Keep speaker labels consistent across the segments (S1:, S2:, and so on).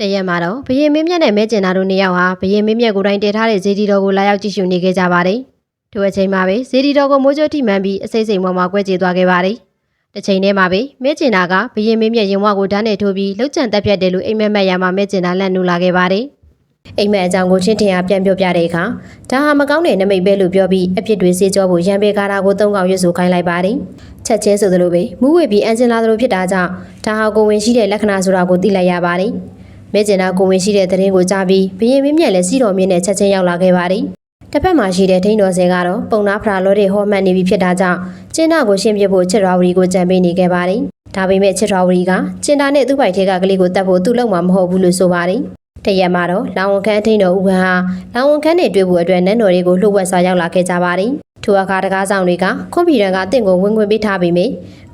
S1: တရက်မှာတော့ဘရင်မင်းမြတ်နဲ့မဲကျင်နာတို့နှစ်ယောက်ဟာဘရင်မင်းမြတ်ကိုယ်တိုင်တည်ထားတဲ့ဇေဒီတော်ကိုလာရောက်ကြည့်ရှုနေခဲ့ကြပါတယ်။ထိုအချိန်မှာပဲဇေဒီတော်ကိုမိုးကြိုးထိမှန်ပြီးအစိမ့်စိမ့်ပေါ်မှာကွဲကြေသွားခဲ့ပါတယ်။တစ်ချိန်တည်းမှာပဲမဲကျင်နာကဘရင်မင်းမြတ်ရင်ဝကိုဓာတ်နဲ့ထိုးပြီးလှုပ်ကြံတက်ပြတ်တယ်လို့အိမ်မက်မက်ရမှာမဲကျင်နာလက်နူလာခဲ့ပါတယ်။အိမ်မက်အကြောင်းကိုချင်းထင်အားပြန်ပြောပြတဲ့အခါဒါဟာမကောင်းတဲ့နမိတ်ပဲလို့ပြောပြီးအဖြစ်တွေစေကြောဖို့ရံပေကားတာကိုသုံးကောင်ရွတ်ဆိုခိုင်းလိုက်ပါတယ်။ချက်ချင်းဆိုသလိုပဲမူးဝေပြီးအန်ဂျင်လာသလိုဖြစ်တာကြောင့်ဒါဟာကိုဝင်ရှိတဲ့လက္ခဏာဆိုတာကိုသိလိုက်ရပါတယ်။ မဲကျင်နာကိုဝင်ရှိတဲ့သတင်းကိုကြားပြီးဘရင်မင်းမြတ်လည်းစီတော်မြင့်နဲ့ချက်ချင်းရောက်လာခဲ့ပါတယ်။တစ်ဖက်မှာရှိတဲ့ထိန်းတော်ဆယ်ကတော့ပုံနာဖရာလောတဲ့ဟောမှတ်နေပြီဖြစ်တာကြောင့်ကျင်းနာကိုရှင်းပြဖို့ချစ်တော်ဝရီကိုကြံပေးနေခဲ့ပါတယ်။ဒါပေမဲ့ချစ်တော်ဝရီကကျင်းနာနဲ့သူ့ပိုက်ထဲကကလေးကိုတတ်ဖို့သူ့လုံးမှာမဟုတ်ဘူးလို့ဆိုပါတယ်။တရက်မှာတော့လောင်ဝန်ခန်းထိန်းတော်ဦးခန်းဟာလောင်ဝန်ခန်းနဲ့တွေ့ဖို့အတွက်နန်းတော်တွေကိုလှုပ်ဝက်စွာရောက်လာခဲ့ကြပါတယ်။ ထိုအခါတကားဆောင်တွေကကွန်ပျူတာကအသင်ကိုဝင်ခွင့်ပေးထားပြီးမြ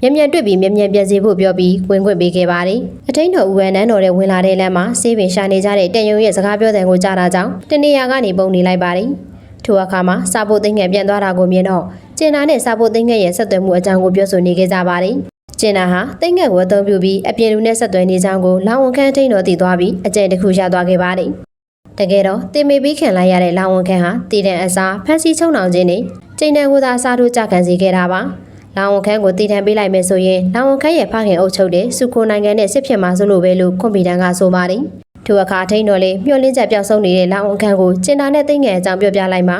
S1: မြန်မြန်တွေ့ပြီးမြန်မြန်ပြန်စီဖို့ပြောပြီးဝင်ခွင့်ပေးခဲ့ပါတယ်။အထိန်တော်ဦးဝမ်းနန်းတော်တဲ့ဝင်လာတဲ့လမ်းမှာစေးပင်ရှာနေကြတဲ့တန်ယုံရဲ့စကားပြောတဲ့ကိုကြားတာကြောင့်တနေရာကနေပုံနေလိုက်ပါတယ်။ထိုအခါမှာစာဖို့သိငယ်ပြန်သွားတာကိုမြင်တော့ကျင်နာနဲ့စာဖို့သိငယ်ရဲ့ဆက်သွယ်မှုအကြောင်းကိုပြောဆိုနေခဲ့ကြပါတယ်။ကျင်နာဟာသိငယ်ကိုအသုံးပြုပြီးအပြင်လူနဲ့ဆက်သွယ်နေကြောင်းကိုလောင်ဝန်ခန်းထိန်တော်တည်သွားပြီးအကျင့်တစ်ခုရသွားခဲ့ပါတယ်။ တကယ်တော့တင်မေပြီးခင်လိုက်ရတဲ့လောင်ဝန်ခန်းဟာတည်တဲ့အစားဖန်စီချုံနှောင်ခြင်းနဲ့ကျိန်တန်ကိုသာစားထုတ်ကြခံစေခဲ့တာပါ။လောင်ဝန်ခန်းကိုတည်ထန်ပေးလိုက်မယ်ဆိုရင်လောင်ဝန်ခန်းရဲ့ဖခင်အုပ်ချုပ်တဲ့စုခိုနိုင်ငံနဲ့စစ်ဖြစ်မှာဆိုလို့ပဲလို့ကွန်ပျူတာကဆိုပါတယ်။ထိုအခါထိန်တော်လေးမျှော်လင့်ချက်ပျောက်ဆုံးနေတဲ့လောင်ဝန်ခန်းကိုကျင်တာနဲ့သိငယ်အကြောင်းပြောပြလိုက်မှ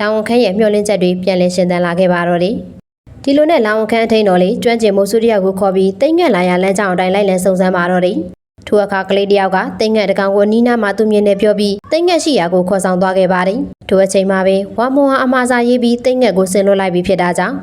S1: လောင်ဝန်ခန်းရဲ့မျှော်လင့်ချက်တွေပြန်လည်ရှင်သန်လာခဲ့ပါတော့တယ်။ဒီလိုနဲ့လောင်ဝန်ခန်းအထိန်တော်လေးကျွမ်းကျင်မှုစုတယောက်ကိုခေါ်ပြီးသိငယ်လာရလမ်းကြောင်းအတိုင်းလိုက်လံစုံစမ်းပါတော့တယ်။ ထိုအခါကလေးတယောက်ကသိငယ်တကောင်ကိုနီးနားမှာသူမြင်နေပြောပြီးသိငယ်ရှိရာကိုခေါ်ဆောင်သွားခဲ့ပါတယ်။ထိုအချိန်မှာပဲဝါမွန်ဟာအမှားစာရေးပြီးသိငယ်ကိုဆင်လွတ်လိုက်ပြီးဖြစ်တာကြောင့်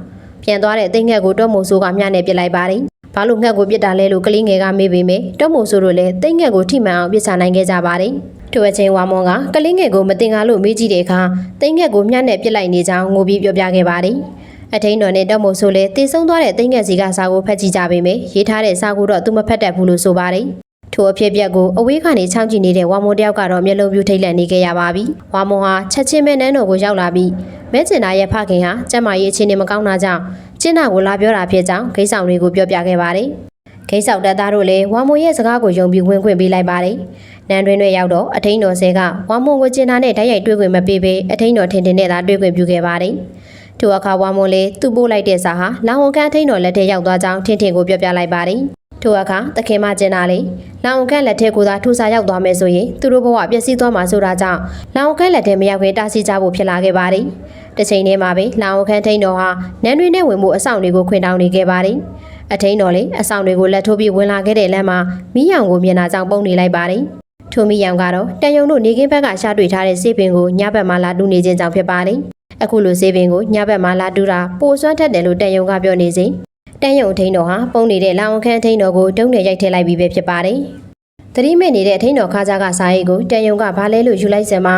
S1: ပြန်သွားတဲ့တိတ်ငှက်ကိုတော့မို့ဆိုးကမျှနဲ့ပစ်လိုက်ပါတယ်။ဘာလို့ငှက်ကိုပစ်တာလဲလို့ကလေးငယ်ကမေးပေမဲ့တော့မို့ဆိုးတို့လည်းတိတ်ငှက်ကိုထိမှန်အောင်ပစ်ချနိုင်ခဲ့ကြပါတယ်။ထိုအချိန်ဝါမွန်ကကလေးငယ်ကိုမတင်ကားလို့မေးကြည့်တဲ့အခါတိတ်ငှက်ကိုမျှနဲ့ပစ်လိုက်နေကြောင်းငိုပြီးပြောပြခဲ့ပါတယ်။အထိန်တော်နဲ့တော့မို့ဆိုးလည်းတည်ဆုံသွားတဲ့တိတ်ငှက်စီကစာကိုဖတ်ကြည့်ကြပေမဲ့ရေးထားတဲ့စာကိုတော့သူမဖတ်တတ်ဘူးလို့ဆိုပါတယ်။ ထိုအဖြစ်ပြက်ကိုအဝေးကနေချောင်းကြည့်နေတဲ့ဝါမွန်တယောက်ကတော့မျက်လုံးပြူထိတ်လန့်နေခဲ့ရပါပြီ။ဝါမွန်ဟာချက်ချင်းပဲနန်းတော်ကိုရောက်လာပြီးမဲကျင်နာရဲ့ဖခင်ဟာကျမရဲ့အခြေအနေမကောင်းတာကြောင့်ကျင်းနာကိုလာပြောတာဖြစ်ကြောင်းဂိတ်ဆောင်တွေကိုပြောပြခဲ့ပါတယ်။ဂိတ်ဆောင်တပ်သားတို့လည်းဝါမွန်ရဲ့စကားကိုယုံပြီးဝင်ခွင့်ပေးလိုက်ပါတယ်။နန်းတွင်တွေရောက်တော့အထိန်တော်ဆဲကဝါမွန်ကိုကျင်းနာနဲ့တိုက်ရိုက်တွေ့ခွင့်မပေးဘဲအထိန်တော်ထင်ထင်နဲ့သာတွေ့ခွင့်ပြုခဲ့ပါတယ်။ထိုအခါဝါမွန်လည်းသူ့ပို့လိုက်တဲ့စာဟာလောင်ဝန်ခန်းအထိန်တော်လက်ထဲရောက်သွားကြောင်းထင်ထင်ကိုပြောပြလိုက်ပါတယ်။ ထိုအခါသခင်မကျင်နာလေလောင်ဝန်ခန်းလက်ထဲကိုသာထူစာရောက်သွားမယ်ဆိုရင်သူတို့ဘဝပျက်စီးသွားမှာဆိုတာကြောင့်လောင်ဝန်ခန်းလက်ထဲမရောက်ခင်တားဆီးကြဖို့ဖြစ်လာခဲ့ပါတယ်။တစ်ချိန်တည်းမှာပဲလောင်ဝန်ခန်းထိန်တော်ဟာနန်းတွင်နဲ့ဝင်မှုအဆောင်တွေကိုခွင်တောင်းနေခဲ့ပါတယ်။အထိန်တော်လေအဆောင်တွေကိုလက်ထိုးပြီးဝင်လာခဲ့တဲ့လမ်းမှာမီးရောင်ကိုမြင်လာကြောင်းပုံနေလိုက်ပါတယ်။ထိုမီးရောင်ကတော့တန်ယုံတို့နေကင်းဘက်ကရှာတွေ့ထားတဲ့စေပင်ကိုညဘက်မှာလာတူးနေခြင်းကြောင့်ဖြစ်ပါတယ်။အခုလိုစေပင်ကိုညဘက်မှာလာတူးတာပိုစွမ်းထက်တယ်လို့တန်ယုံကပြောနေစဉ် တန်ယုံအထိန်တော်ဟာပုံနေတဲ့လောင်ဝန်ခန်းအထိန်တော်ကိုတုံးနဲ့ရိုက်ထည့်လိုက်ပြီးပဲဖြစ်ပါတယ်။သတိမဲ့နေတဲ့အထိန်တော်ခါးကြားကစားရိတ်ကိုတန်ယုံကဘာလဲလို့ယူလိုက်စင်မှာ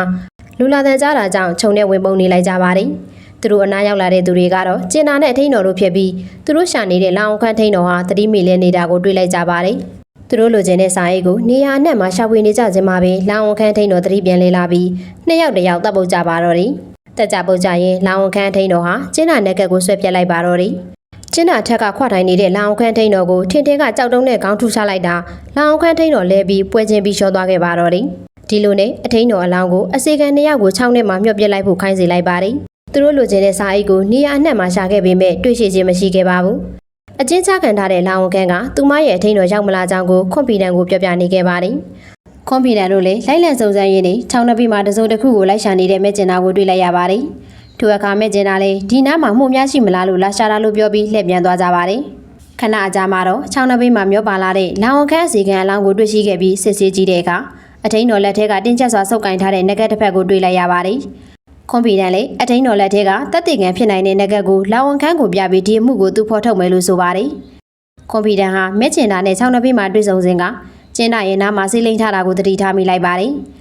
S1: လူလာတန်ကြားတာကြောင့်ခြုံနဲ့ဝင်ပုံနေလိုက်ကြပါတယ်။သူတို့အနားရောက်လာတဲ့သူတွေကတော့ကျင်နာနဲ့အထိန်တော်တို့ဖြစ်ပြီးသူတို့ရှာနေတဲ့လောင်ဝန်ခန်းအထိန်တော်ဟာသတိမေ့လဲနေတာကိုတွေ့လိုက်ကြပါတယ်။သူတို့လိုချင်တဲ့စာရိတ်ကိုနေရာအနှံ့မှာရှာဖွေနေကြခြင်းမှာပဲလောင်ဝန်ခန်းအထိန်တော်သတိပြန်လဲလာပြီးနှစ်ယောက်တစ်ယောက်တပ်ပုတ်ကြပါတော့တယ်။တက်ကြပုတ်ကြရင်လောင်ဝန်ခန်းအထိန်တော်ဟာကျင်းနာနက်ကက်ကိုဆွဲပြက်လိုက်ပါတော့တယ်။ ကျင်းနာထက်ကခွာထိုင်နေတဲ့လောင်အောင်ခန်းထိန်တော်ကိုထင်ထင်ကကြောက်တုံးနဲ့ခေါင်းထူချလိုက်တာလောင်အောင်ခန်းထိန်တော်လဲပြီးပွဲချင်းပြီးလျှောသွားခဲ့ပါတော့တယ်ဒီလိုနဲ့အထိန်တော်အလောင်းကိုအစီကန်နှစ်ယောက်ကို6နှစ်မှမြှော့ပြစ်လိုက်ဖို့ခိုင်းစေလိုက်ပါတယ်သူတို့လိုချင်တဲ့စာအိတ်ကိုနေရာအနှံ့မှာရှာခဲ့ပေမဲ့တွေ့ရှိခြင်းမရှိခဲ့ပါဘူးအချင်းချခံထားတဲ့လောင်အောင်ခန်းကသူမရဲ့အထိန်တော်ရောက်မလာကြောင်းကိုခွန်ပီတန်ကိုပြောပြနေခဲ့ပါတယ်ခွန်ပီတန်တို့လည်းလိုက်လံစုံစမ်းရင်းနဲ့ချောင်းနှပိမှာတစုံတစ်ခုကိုလိုက်ရှာနေတဲ့မဲ့ကျင်နာကိုတွေ့လိုက်ရပါတယ် ထိုအခါမဲ့ကျင်နာလည်းဒီနားမှာမှုများရှိမလားလို့လာရှာတာလို့ပြောပြီးလှည့်ပြန်သွားကြပါတယ်ခဏအကြာမှာတော့ချောင်းနှပိမှာမျောပါလာတဲ့လောင်အောင်ခန်းအစီကန်အလောင်းကိုတွေ့ရှိခဲ့ပြီးစစ်ဆေးကြည့်တဲ့အခါအထိန်တော်လက်ထက်ကတင်းကျပ်စွာဆုပ်ကင်ထားတဲ့ငကက်တစ်ဖက်ကိုတွေ့လိုက်ရပါတယ်ခွန်ပီတန်လည်းအထိန်တော်လက်ထက်ကတက်တေကန်ဖြစ်နိုင်တဲ့ငကက်ကိုလောင်ဝန်ခန်းကိုပြပြီးဒီအမှုကိုသူဖော်ထုတ်မယ်လို့ဆိုပါတယ်။ခွန်ပီတန်ဟာမဲကျင်တာနဲ့ချောင်းနှပိမှာတွေ့ဆုံစဉ်ကကျင်းတာရဲ့နားမှာစီးလိမ့်ထားတာကိုသတိထားမိလိုက်ပါတယ်။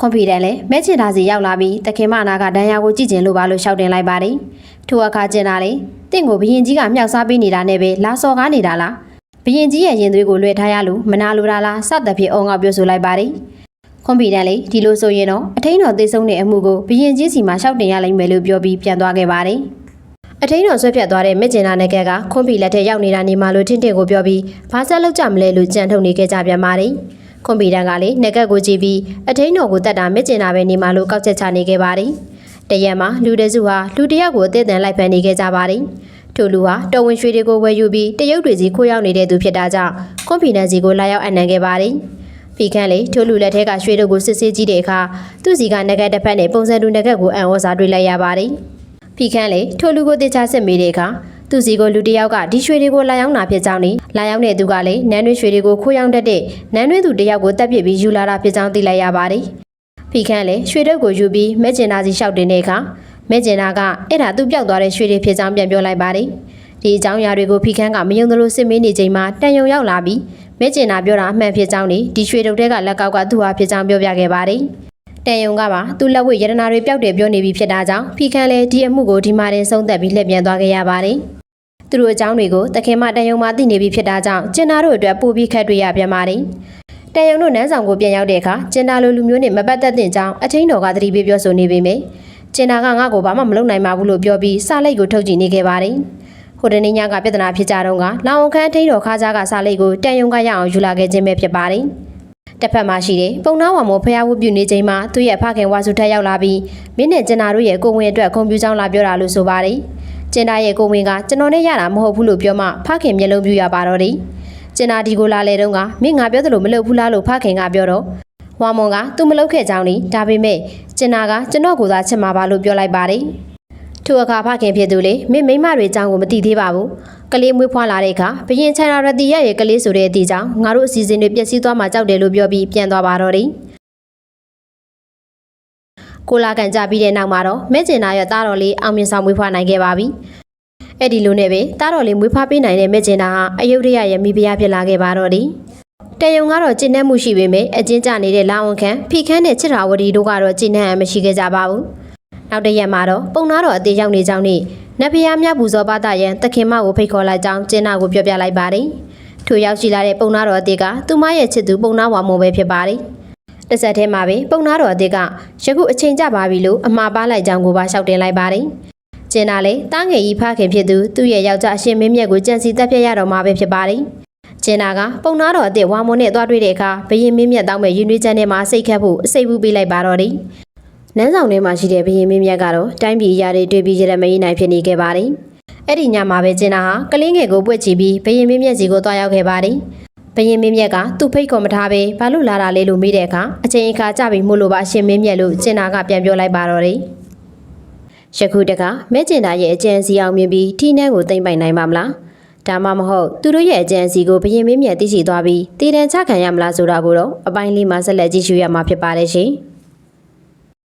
S1: ခွန်ပီတန်လည်းမဲကျင်တာစီရောက်လာပြီးတခင်မနာကဒဏ်ရာကိုကြည့်ကျင်လို့ပါလို့ရှောက်တင်လိုက်ပါတယ်။ထိုအခါကျင်းတာလေတင့်ကိုဘရင်ကြီးကမြောက်စားပေးနေတာနဲ့ပဲလာစော်ကားနေတာလား။ဘရင်ကြီးရဲ့ရင်သွေးကိုလွှဲထားရလို့မနာလိုတာလားစသဖြင့်အုံငေါပြောဆိုလိုက်ပါတယ်။ခွန်ပီတန်လေးဒီလိုဆိုရင်တော့အထိန်တော်သေဆုံးတဲ့အမှုကိုဘရင်ကြီးစီမှာရှောက်တင်ရလိမ့်မယ်လို့ပြောပြီးပြန်သွားခဲ့ပါတယ်။အထိန်တော်ဆွဲဖြတ်သွားတဲ့မြစ်ကျင်နာနယ်ကခွန်ပီလက်ထက်ရောက်နေတာနေမှလို့ထင့်ထင့်ကိုပြောပြီးဘာဆက်လောက်ကြမလဲလို့ကြံထုတ်နေခဲ့ကြပြန်ပါတယ်။ ကွန်ပျူတာကလည်းငကက်ကိုကြည့်ပြီးအထင်းတော်ကိုတက်တာမြင့်ကျင်တာပဲနေမှလို့ကောက်ချက်ချနေခဲ့ပါတယ်တရက်မှာလူတစုဟာလူတစ်ယောက်ကိုအသေးအံလိုက်ဖန်နေခဲ့ကြပါတယ်ထိုလူဟာတော်ဝင်ရွှေတွေကိုဝယ်ယူပြီးတရုတ်တွေစီခိုးရောက်နေတဲ့သူဖြစ်တာကြောင့်ကွန်ပျူတာစီကိုလာရောက်အနံခဲ့ပါတယ်ဖီခန့်လေထိုလူလက်ထက်ကရွှေတို့ကိုစစ်ဆေးကြည့်တဲ့အခါသူ့စီကငကက်တစ်ဖက်နဲ့ပုံစံတူငကက်ကိုအံဩစာတွေ့လိုက်ရပါတယ်ဖီခန့်လေထိုလူကိုတေချာစစ်မိတဲ့အခါ သူစီကိုလူတစ်ယောက်ကဒီရွှေတွေကိုလာရောက်တာဖြစ်ကြောင်းနဲ့လာရောက်တဲ့သူကလည်းနန်းတွင်းရွှေတွေကိုခိုးရောက်တတ်တဲ့နန်းတွင်းသူတစ်ယောက်ကိုတပ်ပစ်ပြီးယူလာတာဖြစ်ကြောင်းသိလိုက်ရပါတယ်ဖီခန့်လေရွှေတုပ်ကိုယူပြီးမဲကျင်နာစီလျှောက်တင်တဲ့အခါမဲကျင်နာကအဲ့ဒါသူ့ပြောက်သွားတဲ့ရွှေတွေဖြစ်ကြောင်းပြန်ပြောလိုက်ပါတယ်ဒီအကြောင်းအရာတွေကိုဖီခန့်ကမယုံသလိုစစ်မေးနေချိန်မှာတန်ယုံရောက်လာပြီးမဲကျင်နာပြောတာအမှန်ဖြစ်ကြောင်းနဲ့ဒီရွှေတုပ်တဲ့ကလက်ကောက်ကသူ့ဟာဖြစ်ကြောင်းပြောပြခဲ့ပါတယ်တန်ယုံကပါသူ့လက်ဝဲရတနာတွေပျောက်တယ်ပြောနေပြီဖြစ်တာကြောင့်ဖီခန့်လည်းဒီအမှုကိုဒီမှာတင်ဆုံးသက်ပြီးလှည့်ပြန်သွားခဲ့ရပါတယ် သူတို့အကြောင်းတွေကိုတခင်မတန်ယုံမှသိနေပြီဖြစ်တာကြောင့်ကျင်နာတို့အတွက်ပို့ပြီးခက်တွေ့ရပြန်ပါတယ်တန်ယုံတို့နန်းဆောင်ကိုပြန်ရောက်တဲ့အခါကျင်နာလိုလူမျိုးနဲ့မပတ်သက်တဲ့ကြောင်းအချင်းတော်ကသတိပေးပြောဆိုနေပေမယ့်ကျင်နာကငါ့ကိုဘာမှမလုပ်နိုင်ပါဘူးလို့ပြောပြီးစာလိတ်ကိုထုတ်ကြည့်နေခဲ့ပါတယ်ဟိုတနေ့ညကပြဿနာဖြစ်ကြတော့ကလောင်အောင်ခန်းထိန်တော်ခါးကြားကစာလိတ်ကိုတန်ယုံကရအောင်ယူလာခဲ့ခြင်းပဲဖြစ်ပါတယ်တစ်ဖက်မှာရှိတဲ့ပုံနာဝံမောဖျားဝတ်ပြုနေချိန်မှာသူ့ရဲ့ဖခင်ဝါစုထက်ရောက်လာပြီးမင်းနဲ့ကျင်နာတို့ရဲ့ကိုဝင်အတွက်ကွန်ပျူတာလာပြောတာလို့ဆိုပါတယ် ကျင်နာရဲ့ကိုဝင်ကကျွန်တော်နဲ့ရတာမဟုတ်ဘူးလို့ပြောမှဖခင်မျက်လုံးပြူရပါတော့တယ်ကျင်နာဒီကိုလာလေတုန်းကမင်းငါပြောသလိုမလုပ်ဘူးလားလို့ဖခင်ကပြောတော့ဝါမွန်ကသူမလုပ်ခဲ့ကြောင်းနေဒါပေမဲ့ကျင်နာကကျွန်တော်ကိုသာချစ်မှာပါလို့ပြောလိုက်ပါတယ်ထိုအခါဖခင်ဖြစ်သူလေမင်းမိမတွေအကြောင်းကိုမသိသေးပါဘူးကလေးမွေးဖွားလာတဲ့အခါဘရင်ချန်နာရတီရဲ့ကလေးဆိုတဲ့အတီကြောင့်ငါတို့အစီအစဉ်တွေပျက်စီးသွားမှကြောက်တယ်လို့ပြောပြီးပြန်သွားပါတော့တယ် ကိုလာကန်ကြပြီးတဲ့နောက်မှာတော့မဲကျင်နာရဲ့သားတော်လေးအောင်မြင်ဆောင်မွေးဖွားနိုင်ခဲ့ပါပြီအဲ့ဒီလိုနဲ့ပဲသားတော်လေးမွေးဖွားပေးနိုင်တဲ့မဲကျင်နာဟာအယုဒ္ဓယရဲ့မိဖုရားဖြစ်လာခဲ့ပါတော့တယ်တယုံကတော့ကျင့်နှက်မှုရှိပေမဲ့အကျဉ်းကျနေတဲ့လာဝန်ခန့်ဖိခန်းနဲ့ချစ်ရာဝတီတို့ကတော့ကျင့်နှက်အမရှိခဲ့ကြပါဘူးနောက်တစ်ရက်မှာတော့ပုံနာတော်အသေးရောက်နေကြောင်းနဲ့နတ်ဖျားမြပူဇော်ပါတရန်တခင်မကိုဖိတ်ခေါ်လိုက်ကြောင်းကျင်းနာကိုပြောပြလိုက်ပါတယ်ထိုရောက်ရှိလာတဲ့ပုံနာတော်အသေးကသူမရဲ့ချစ်သူပုံနာဝါမုံပဲဖြစ်ပါတယ် တစ်ဆက်တည်းမှာပဲပုံနာတော်အသေးကယခုအချိန်ကျပါပြီလို့အမှားပါလိုက်ကြောင်းကိုပါရှောက်တင်လိုက်ပါတယ်ကျင်းနာလေတားငယ်ကြီးဖခင်ဖြစ်သူသူ့ရဲ့ယောက်ျားအရှင်မင်းမြတ်ကိုကြံစီတပ်ပြတ်ရတော့မှာပဲဖြစ်ပါတယ်ကျင်းနာကပုံနာတော်အသေးဝါမုံနဲ့သွားတွေ့တဲ့အခါဘရင်မင်းမြတ်တောင်းမဲ့ရင်သွေးချမ်းထဲမှာစိတ်ခတ်ဖို့အစိတ်ဘူးပေးလိုက်ပါတော့တယ်နန်းဆောင်ထဲမှာရှိတဲ့ဘရင်မင်းမြတ်ကတော့တိုင်းပြည်အရာတွေတွေ့ပြီးရတဲ့မရင်နိုင်ဖြစ်နေခဲ့ပါတယ်အဲ့ဒီညမှာပဲကျင်းနာဟာကလင်းငယ်ကိုပွက်ချီပြီးဘရင်မင်းမြတ်စီကိုတွားရောက်ခဲ့ပါတယ် ဘရင်မင်းမြတ်ကသူ့ဖိတ်ခေါ်မထားပဲဘာလို့လာတာလဲလို့မေးတဲ့အခါအချိန်အခါကြပြီမို့လို့ပါအရှင်မင်းမြတ်လို့ကျင်းနာကပြန်ပြောလိုက်ပါတော့တယ်ယခုတကမဲကျင်တာရဲ့အကျဉ်းစီအောင်မြင်ပြီးထီးနှန်းကိုသိမ့်ပိုင်နိုင်ပါမလားဒါမှမဟုတ်သူတို့ရဲ့အကျဉ်းစီကိုဘရင်မင်းမြတ်သိရှိသွားပြီးတည်တံချခံရမလားဆိုတာကိုတော့အပိုင်းလေးမှာဆက်လက်ကြည့်ရှုရမှာဖြစ်ပါတယ်ရှင်။